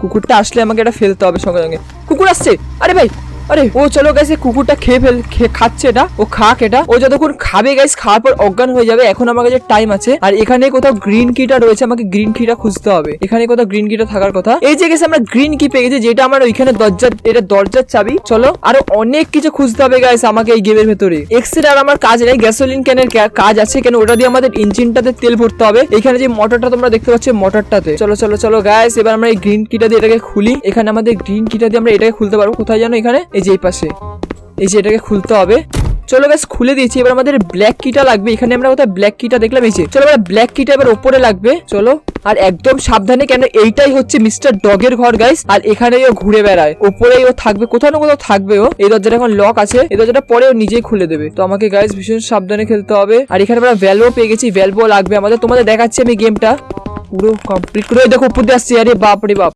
কুকুরটা আসলে আমাকে এটা ফেলতে হবে সঙ্গে সঙ্গে। কুকুর আসছে! আরে ভাই! আরে, ও চলো গাইস কুকুরটা খেয়ে ফেল খাচ্ছে এটা, ও খাক এটা। ও যতক্ষণ খাবে গাইস খাওয়ার পর অজ্ঞান হয়ে যাবে, এখন আমার কাছে টাইম আছে। আর এখানে কোথাও গ্রিন কিটা রয়েছে, আমাকে গ্রিন কিটা খুঁজতে হবে। এখানে কোথাও গ্রিন কিটা থাকার কথা। এই যে গেছে আমরা গ্রিন কি পেয়ে গেছি, যেটা আমার ওইখানে দরজার, এটা দরজার চাবি। চলো, আরও অনেক কিছু খুঁজতে হবে গাইস আমাকে এই গেমের ভেতরে। এক্সের আর আমার কাজ নেই গ্যাসোলিন ক্যানের কাজ আছে, কেন ওটা দিয়ে আমাদের ইঞ্জিনটাতে তেল ভরতে হবে। এখানে যে মোটরটা তোমরা দেখতে পাচ্ছ মোটরটাতে চলো চলো চলো গাইস এবার আমরা এই গ্রিন কিটা দিয়ে এটাকে খুলি। এখানে আমাদের গ্রিন কিটা দিয়ে আমরা এটাকে খুলতে পারব। কোথায় জানো এখানে? এই যে এই পাশে। এই যে এটাকে খুলতে হবে। চলো গাইস খুলে দিয়েছি। এবার আমাদের ব্ল্যাক কিটা লাগবে। এখানে আমরা কোথায় ব্ল্যাক কিটা দেখলাম? এই যে। চলো এবার ব্ল্যাক কিটা এবার ওপরে লাগবে। চলো। আর একদম সাবধানে কেন? এইটাই হচ্ছে মিস্টার ডগের ঘর গাইস আর এখানেই ও ঘুরে বেড়ায়। ওপরেই ও থাকবে। কোথাও না কোথাও থাকবে ও। এই দরজাটা এখন লক আছে। এই দরজাটা পরে ও নিজেই খুলে দেবে। তো আমাকে গাইস ভীষণ সাবধানে খেলতে হবে। আর এখানে আমরা ভ্যালভো পেয়ে গেছি। ভ্যালভো লাগবে আমাদের। তোমাদের দেখাচ্ছি আমি গেমটা পুরো কমপ্লিট করে দেখো, উপর দিয়ে আসছি। আরে বাপ রে বাপ।